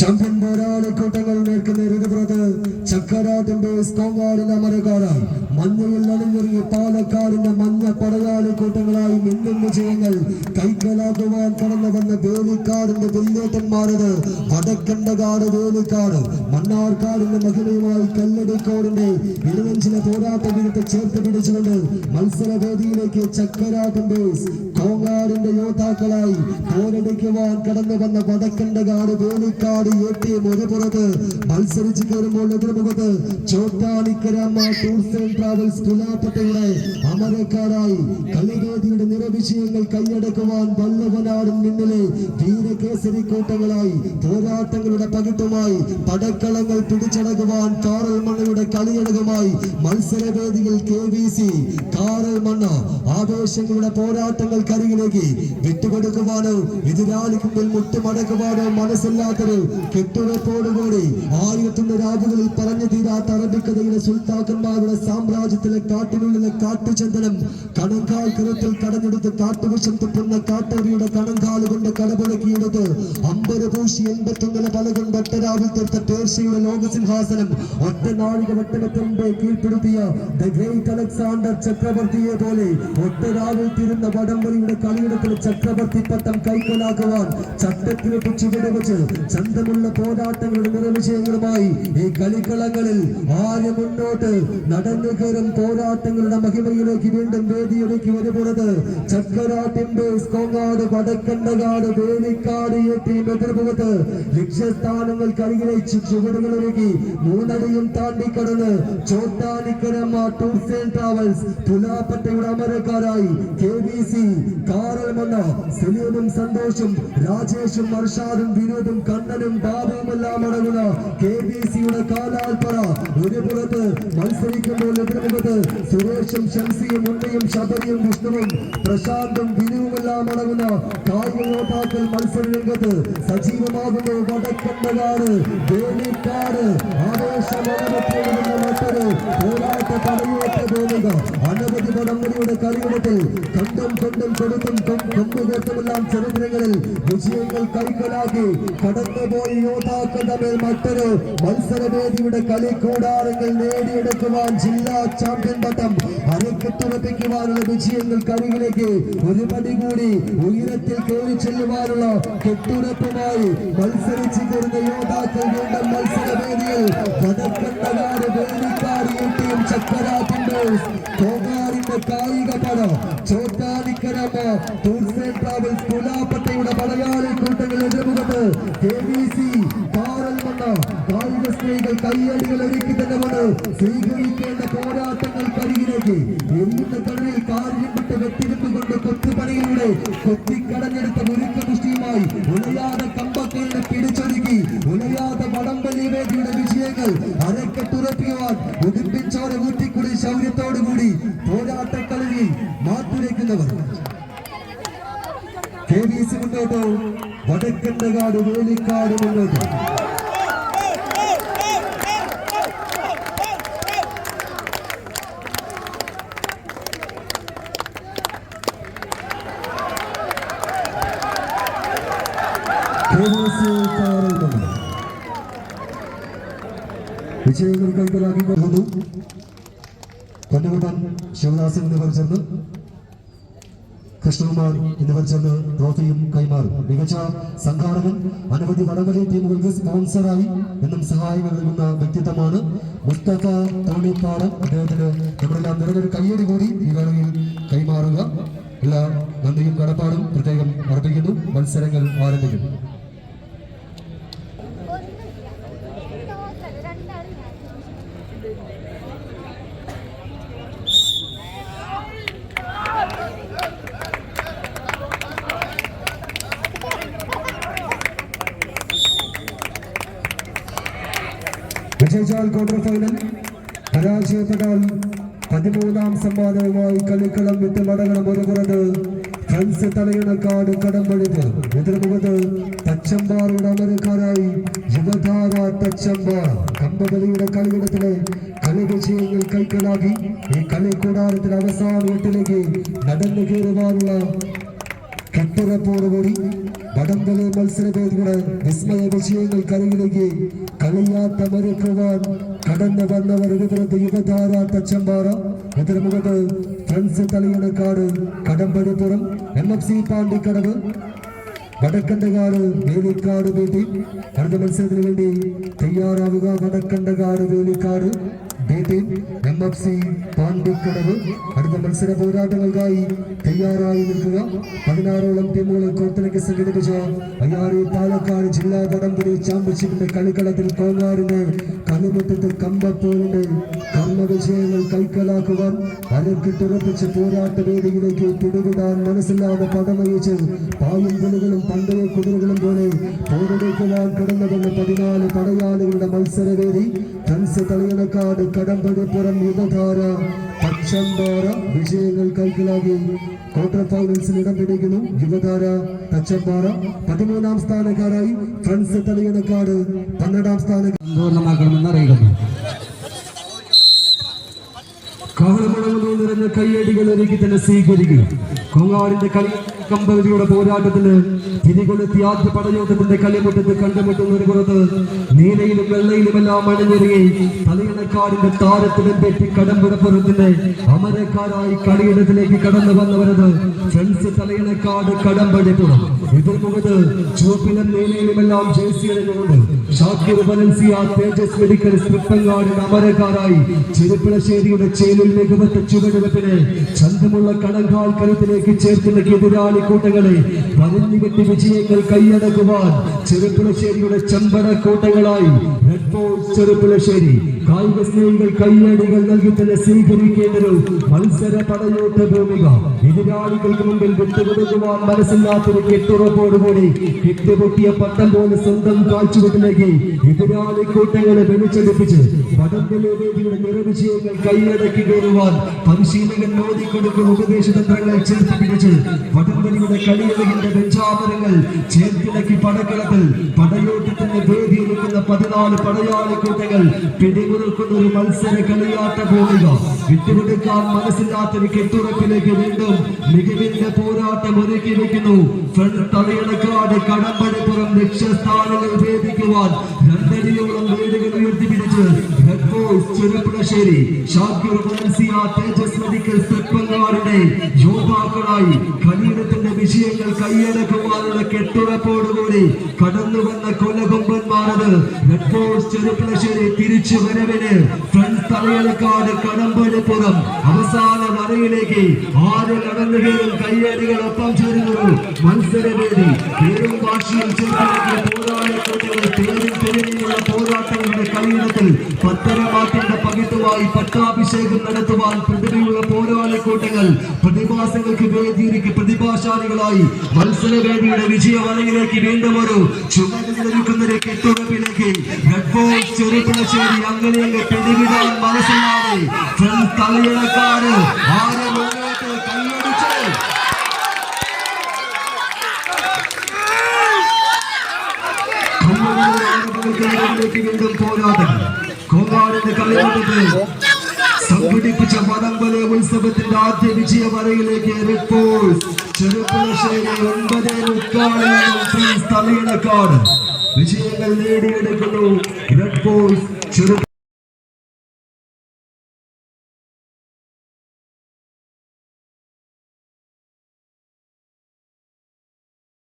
Champion കൂട്ടങ്ങൾ നിൽക്കുന്ന ഇടതുപുറത്ത് ചക്കരാട്ടിന്റെ സ്കോങ്ങാടിന്റെ അമരക്കാരായി മഞ്ഞയിൽ അണിഞ്ഞൊരുങ്ങി പാലക്കാടിന്റെ മഞ്ഞ പടയാളിക്കൂട്ടങ്ങളായി മിന്നുന്ന ചെയ്യുന്നത് കൈക്കലാക്കുവാൻ കടന്നു വന്ന വേലിക്കാടിന്റെ വെല്ലേട്ടന്മാരത് വടക്കണ്ടകാട് വേലിക്കാട് മണ്ണാർക്കാടിന്റെ മഹിമയുമായി കല്ലടിക്കോടിന്റെ ഇരുവഞ്ചിലെ പോരാട്ട വിരുദ്ധ ചേർത്ത് പിടിച്ചുകൊണ്ട് മത്സരവേദിയിലേക്ക് ചക്കരാട്ടിന്റെ കോങ്ങാടിന്റെ യോദ്ധാക്കളായി പോരടിക്കുവാൻ കടന്നു വന്ന Vadakkandakad Velikkad A T M ഒരു പുറത്ത് മത്സരിച്ച് കയറുമ്പോൾ എതിർമുഖത്ത് ചോട്ടാണിക്കരമ്മ ടൂർസ് ആൻഡ് ട്രാവൽസ് പുലാപ്പട്ടയുടെ അമരക്കാരായി കളിവേദിയുടെ നിറവിഷയങ്ങൾ കൈയടക്കുവാൻ വല്ലവനാടും നിന്നിലെ വീരകേസരി കൂട്ടങ്ങളായി പോരാട്ടങ്ങളുടെ പകിട്ടുമായി പടക്കളങ്ങൾ പിടിച്ചടക്കുവാൻ കാറൽ മണ്ണയുടെ കളിയടകമായി മത്സരവേദിയിൽ K V C Karalmanna ആവേശങ്ങളുടെ പോരാട്ടങ്ങൾ കരികിലേക്ക് വിട്ടുകൊടുക്കുവാനോ എതിരാളിക്ക് മുമ്പിൽ മുട്ടുമടക്കുവാനോ മനസ്സില്ലാത്തത് കെട്ടുറപ്പോടുകൂടി ആയിരത്തിന്റെ രാജുകളിൽ പറഞ്ഞു തീരാത്ത അറബിക്കഥയിലെ സുൽത്താക്കന്മാരുടെ സാമ്രാജ്യത്തിലെ കാട്ടിനുള്ളിലെ കാട്ടുചന്ദനം കണക്കാൽ കരുത്തിൽ കടഞ്ഞെടുത്ത് കാട്ടുവിഷം തുപ്പുന്ന കാട്ടറിയുടെ കണങ്കാൽ കൊണ്ട് കടപുളക്കിയെടുത്ത് അമ്പത് പൂശി എൺപത്തൊന്നിലെ പല കൊണ്ട് ഒറ്റരാവിൽ തീർത്ത പേർഷ്യയുടെ ലോകസിംഹാസനം. ഒറ്റ നാഴിക വെട്ടനത്തിന്റെ കീഴ്പ്പെടുത്തിയ ഗ്രേറ്റ് അലക്സാണ്ടർ ചക്രവർത്തിയെ പോലെ ഒറ്റരാവിൽ തീരുന്ന വടംവലിയുടെ കളിയിടത്തിൽ ചക്രവർത്തി പട്ടം കൈക്കലാക്കുവാൻ ചട്ടത്തിലൊക്കെ ചുവട് വെച്ച് ചന്തമുള്ള പോരാട്ടങ്ങളുടെ നിറവിഷയങ്ങളുമായി ഈ കളിക്കളങ്ങളിൽ ആര് മുന്നോട്ട് നടന്നു കയറും പോരാട്ടങ്ങളുടെ മഹിമയിലേക്ക് വീണ്ടും വേദിയിലേക്ക് വരുന്നത് ചക്കരാട്ടിന്റെ വടക്കണ്ടകാട് വേലിക്കാട് എത്തി എതിർമുഖത്ത് ലക്ഷ്യസ്ഥാനങ്ങൾ കരികിലേക്ക് ചുവടുകളൊരുക്കി മൂന്നടിയും താണ്ടിക്കടന്ന് ചോട്ടാനിക്കരമ്മ ടൂർസ് ആൻഡ് ട്രാവൽസ് തുലാപ്പറ്റയുടെ അമരക്കാരായി കെ ബി സി സന്തോഷും രാജേഷും അർഷാദും വിനോദും കണ്ണനും ബാബുവുമെല്ലാം അടങ്ങുന്ന കെ ബി സിയുടെ കാലാൽപ്പറ. ഒരു പുറത്ത് മത്സരിക്കുമ്പോൾ എതിർമുഖത്ത് സുരേഷും ഷംസിയും ഉണ്ണയും ശബരിയും വിഷ്ണുവും പ്രശാന്തും വിനുവുമെല്ലാം അടങ്ങുന്ന കായിക യോദ്ധാക്കൾ മത്സര രംഗത്ത് സജീവമാകുന്നു വടക്കണ്ടകാട് വേലിക്കാട് മറ്റൊരു പോരാട്ട കടയോട്ട വേദിക അനവധി വടംവലിയുടെ കളിയിടത്തിൽ കണ്ടും കൊണ്ടും കൊടുത്തും കൊമ്പുകോട്ടുമെല്ലാം ചരിത്രങ്ങളിൽ വിജയങ്ങൾ കൈക്കലാക്കി കടന്നുപോയി യോദ്ധാക്കളുടെ മേൽ മറ്റൊരു മത്സരവേദിയുടെ കളി കൂടാരങ്ങൾ നേടിയെടുക്കുവാൻ ജില്ലാ ചാമ്പ്യൻ പട്ടം അരക്കെട്ടുറപ്പിക്കുവാനുള്ള വിജയങ്ങൾ കരികിലേക്ക് ഒരു പടി കൂടി ഉയരത്തിൽ കയറി ചെല്ലുവാനുള്ള കെട്ടുറപ്പുമായി മത്സരിച്ചു കയറുന്ന യോദ്ധാക്കൾ വീണ്ടും മത്സരവേദിയിൽ ഊട്ടിയും ചക്കരാത്തിന്റെ കോങ്ങാറിന്റെ കായിക പടം സ്ത്രീകൾ കയ്യടികൾ ഒരുക്കി തന്നെ വന്ന് വിജയങ്ങൾ അരക്കെട്ടുറപ്പിക്കുവാൻ ഉദിപ്പിച്ചോടെ ഊറ്റിക്കുടി ശൗര്യത്തോടുകൂടി പോരാട്ടക്കളിയിൽ മാറ്റുരയ്ക്കുന്നവർ. കെ വി സി മുന്നോട്ടോ വടക്കണ്ടകാട് വേലിക്കാട് മുന്നോട്ട് കെ വി സി കാറിൽ നിന്ന് വിജയങ്ങൾ കൈക്കലാക്കിക്കൊണ്ടു കൊല്ലകുട്ടൻ ശിവദാസൻ എന്നിവർ ചേർന്ന് കൃഷ്ണകുമാർ എന്നിവർ ചേർന്ന് ട്രോഫിയും കൈമാറും. മികച്ച സംഘാടകൻ അനവധി വടംവലി ടീമുകൾക്ക് സ്പോൺസറായി എന്നും സഹായങ്ങൾ നൽകുന്ന വ്യക്തിത്വമാണ് മുസ്തഫ തോണിപ്പാടം. അദ്ദേഹത്തിന് നമ്മളെല്ലാം നിറഞ്ഞൊരു കയ്യടി കൂടി ഈ വേളയിൽ കൈമാറുക. എല്ലാ നന്ദിയും കടപ്പാടും പ്രത്യേകം അർപ്പിക്കുന്നു. മത്സരങ്ങൾ ആരംഭിക്കുന്നു. വിജയിച്ചാൽ ക്വാർട്ടർ ഫൈനൽ പരാജയപ്പെട്ടാൽ പതിമൂന്നാം സമ്മാനവുമായി കളിക്കളം വിട്ട് മടങ്ങണം ഒരു പുറത്ത്. ഫ്രണ്ട്സ് തലയിണക്കാട് കടമ്പഴിപ്പ് എതിർമുഖത്ത് തച്ചമ്പാറുടെ അമരക്കാരായി യുവധാര തച്ചമ്പാർ കമ്പവലിയുടെ കളിയിടത്തിലെ കളി വിജയങ്ങൾ കൈക്കലാക്കി. ഈ കളി കൂടാരത്തിൽ അവസാന വീട്ടിലേക്ക് നടന്നു കയറുവാനുള്ള കെട്ട കെട്ടുറപ്പോടുകൂടി വടംവലി മത്സരവേദിയുടെ വിസ്മയ വിജയങ്ങൾ കരയിലേക്ക് കളിയാട്ടമൊരുക്കുവാൻ കടന്നു വന്നവർ എതിർത്ത് Yuvathara Thachampara എതിർമുഖത്ത് friends Thalayanakkad Kadambadippuram M F C Pandikkadavu Vadakkandakad Velikkad വീട്ടി അടുത്ത മത്സരത്തിന് വേണ്ടി തയ്യാറാവുക Vadakkandakad Velikkad. Team M F Pandikkadavu അടുത്ത മത്സര പോരാട്ടങ്ങൾക്കായി തയ്യാറായി നിൽക്കുക. പതിനാറോളം ടീമുകളെ കോർത്തിലേക്ക് സംഘടിപ്പിച്ച അയ്യാറി പാലക്കാട് ജില്ലാ തടംപുരി ചാമ്പ്യൻഷിപ്പിന്റെ കളിക്കളത്തിൽ കോങ്ങാറിന്റെ കളിമുറ്റത്ത് കമ്പപ്പോലിന്റെ കർമ്മവിജയങ്ങൾ കൈക്കലാക്കുവാൻ അരക്കിട്ടുറപ്പിച്ച് പോരാട്ട വേദിയിലേക്ക് പിടിവിടാൻ മനസ്സില്ലാതെ പടമയിച്ച് പായും പുലികളും പണ്ടയ കുതിരകളും പോലെ പോരെടുക്കുവാൻ കിടന്നതെന്ന് പതിനാല് പടയാളികളുടെ മത്സരവേദി ഫ്രണ്ട്സ് തളിയണക്കാട് കടമ്പടിപ്പുറം യുവധാര തച്ചമ്പാറ വിജയങ്ങൾ കൈക്കലാകി ക്വാർട്ടർ ഫൈനൽസിൽ ഇടം പിടിക്കുന്നു യുവധാര തച്ചമ്പാറ പതിമൂന്നാം സ്ഥാനക്കാരായി ഫ്രണ്ട്സ് തളിയണക്കാട് പന്ത്രണ്ടാം സ്ഥാന സമ്പൂർണമാക്കണമെന്ന് അറിയിക്കുന്നു കാഹളമുഴങ്ങുന്നു നിറഞ്ഞ കയ്യടികൾ ഒരുക്കി തന്നെ സ്വീകരിക്കുക. കൊങ്ങാടിന്റെ കളി കമ്പതിയുടെ പോരാട്ടത്തിന് തിരികൊളുത്തി ആദ്യ പടയോട്ടത്തിന്റെ കളിമുറ്റത്ത് കണ്ടുമുട്ടുന്നതിന് പുറത്ത് നീലയിലും വെള്ളയിലുമെല്ലാം അണിഞ്ഞൊരുങ്ങി തലയിണക്കാടിന്റെ താരത്തിലും തെറ്റി കടമ്പുറപ്പുറത്തിന്റെ അമരക്കാരായി കളിയിടത്തിലേക്ക് കടന്നു വന്നവരത് ഫ്രണ്ട്സ് തലയിണക്കാട് കടമ്പടിപ്പുറം എതിർമുഖത്ത് ചുവപ്പിലും നീലയിലുമെല്ലാം ജേഴ്സി അണിഞ്ഞുകൊണ്ട് ഷാക്കിർ വലൻസിയ തേജസ് മെഡിക്കൽ അമരക്കാരായി ചെരുപ്പിളശ്ശേരിയുടെ ചേലിൽ മികവത്തെ ചുവടുവെപ്പിനെ ചന്തമുള്ള കടങ്കാൽ കരുത്തിലേക്ക് ചേർക്കുന്ന എതിരാളി കൂട്ടങ്ങളെ വരഞ്ഞു കെട്ടി വിജയങ്ങൾ കൈയടക്കുവാൻ ചെറുപ്പുളശ്ശേരിയുടെ ചെമ്പട കോട്ടകളായി ചെറുപ്പുളശ്ശേരി കായിക സ്നേഹികൾ കൈയടികൾ നൽകി തന്നെ സ്വീകരിക്കേണ്ടൊരു മത്സര പടയോട്ട ഭൂമിക എതിരാളികൾക്ക് മുമ്പിൽ വിട്ടുകൊടുക്കുവാൻ മനസ്സില്ലാത്തൊരു കെട്ടുറപ്പോടുകൂടി കെട്ടുപൊട്ടിയ പട്ടം പോലെ സ്വന്തം കാഴ്ചവെട്ടിലേക്ക് എതിരാളി കൂട്ടങ്ങളെ വെളിച്ചെടുപ്പിച്ച് വടംവലി വേദിയുടെ നിറവിജയങ്ങൾ കൈയടക്കി കയറുവാൻ പരിശീലകൻ മോദിക്കൊടുക്കുന്ന ഉപദേശ തന്ത്രങ്ങൾ ചേർത്ത് പിടിച്ച് വടംവലിയുടെ കളിയറിന്റെ വെഞ്ചാമരങ്ങൾ ചേർത്തിളക്കി പടക്കളത്തിൽ ഒരുക്കുന്ന പതിനാല് പടയാളി കൂട്ടങ്ങൾ പിടിമുറുക്കുന്ന ഒരു മത്സര കളിയാട്ട ഭൂമിക വിട്ടുകൊടുക്കാൻ മനസ്സില്ലാത്ത കെട്ടുറപ്പിലേക്ക് വീണ്ടും മികവിന്റെ പോരാട്ടം ഒരുക്കി വെക്കുന്നു. തലയണക്കാട് കടമ്പടിപ്പുറം ലക്ഷ്യസ്ഥാനങ്ങൾ ഭേദിക്കുവാൻ രണ്ടടിയോളം വീടുകൾ ഉയർത്തിപ്പിടിച്ച് ചെറുപ്പുളശ്ശേരി ഷാക്യൂർ വലൻസിയ തേജസ് മെഡിക്കൽ തെപ്പങ്ങാടിന്റെ യോദ്ധാക്കളായി കളിയിടത്തിന്റെ വിജയങ്ങൾ കൈയടക്കുവാനുള്ള കെട്ടുറപ്പോടുകൂടി കടന്നു വന്ന കൊലകൊമ്പന്മാരത് റെഡ് ബോയ്സ് ചെറുപ്പുളശ്ശേരി തിരിച്ചു വരവിന് ഫ്രണ്ട് തലയണക്കാട് കടമ്പടിപ്പുറം അവസാന വരയിലേക്ക് ആര് കടന്നുകയും കയ്യടികൾ ഒപ്പം ചേരുന്നു മത്സരവേദി. പേരും ഭാഷയും പോരാളിക്കൂട്ടങ്ങൾ പേരും പെരുമിയുള്ള പോരാട്ടങ്ങളുടെ കളിയിടത്തിൽ പത്തരമാറ്റിന്റെ പകിട്ടുമായി പട്ടാഭിഷേകം നടത്തുവാൻ പ്രതിഭയുള്ള പോരാളിക്കൂട്ടങ്ങൾ പ്രതിഭാസങ്ങൾക്ക് വേദിയിലേക്ക് പ്രതിഭാശാലികളായി മത്സരവേദിയുടെ വിജയവലയിലേക്ക് വീണ്ടും ഒരു ചുമതലക്കുന്ന കെട്ടുറപ്പിലേക്ക് ചെറുപ്പുളശ്ശേരി അങ്ങനെ അങ്ങ് പിടിവിടാൻ മനസ്സിലാതെ തലയിണക്കാട് ആരെ വീണ്ടും പോരാട്ടം. കോങ്ങാടിന്റെ കളിമുറ്റത്ത് സംഘടിപ്പിച്ച വടംവലയ ഉത്സവത്തിന്റെ ആദ്യ വിജയ വരയിലേക്ക് റെഡ് ബോൾസ് ചെറുപ്പുളശ്ശേരി ഒൻപതേ ഫ്രണ്ട്സ് തലയിണക്കാട് വിജയങ്ങൾ നേടിയെടുക്കുന്നു റെഡ് ബോൾസ് ചെറു